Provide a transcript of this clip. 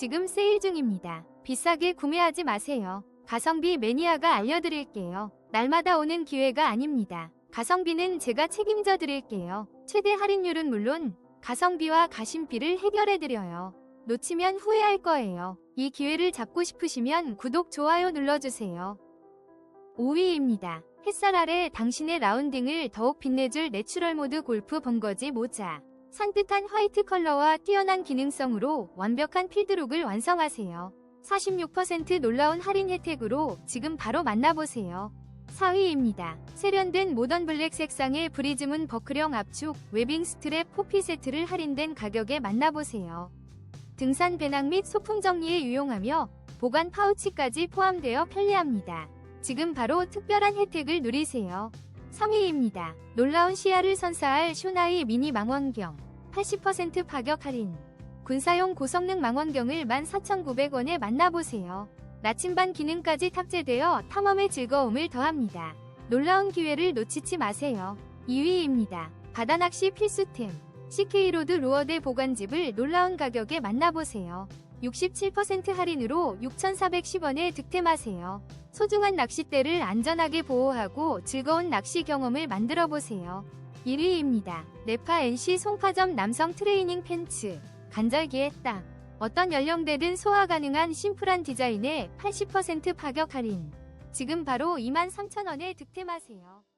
지금 세일 중입니다. 비싸게 구매하지 마세요. 가성비 매니아가 알려드릴게요. 날마다 오는 기회가 아닙니다. 가성비는 제가 책임져 드릴게요. 최대 할인율은 물론 가성비와 가심비를 해결해 드려요. 놓치면 후회할 거예요. 이 기회를 잡고 싶으시면 구독, 좋아요 눌러주세요. 5위입니다. 햇살 아래 당신의 라운딩을 더욱 빛내줄 내추럴 모드 골프 번거지 모자. 산뜻한 화이트 컬러와 뛰어난 기능성으로 완벽한 필드룩을 완성하세요. 46% 놀라운 할인 혜택으로 지금 바로 만나보세요. 4위입니다. 세련된 모던 블랙 색상의 브리즈문 버클형 압축 웨빙 스트랩 포피 세트를 할인된 가격에 만나보세요. 등산 배낭 및 소품 정리에 유용하며 보관 파우치까지 포함되어 편리합니다. 지금 바로 특별한 혜택을 누리세요. 3위입니다. 놀라운 시야를 선사할 쇼나이 미니 망원경 80% 파격 할인 군사용 고성능 망원경을 14,900원에 만나보세요. 나침반 기능까지 탑재되어 탐험의 즐거움을 더합니다. 놀라운 기회를 놓치지 마세요. 2위입니다. 바다낚시 필수템 CK로드 루어대 보관집을 놀라운 가격에 만나보세요. 67% 할인으로 6,410원에 득템하세요. 소중한 낚싯대를 안전하게 보호하고 즐거운 낚시 경험을 만들어 보세요. 1위입니다. 네파 NC 송파점 남성 트레이닝 팬츠. 간절기에 딱. 어떤 연령대든 소화 가능한 심플한 디자인에 80% 파격 할인. 지금 바로 23,000원에 득템하세요.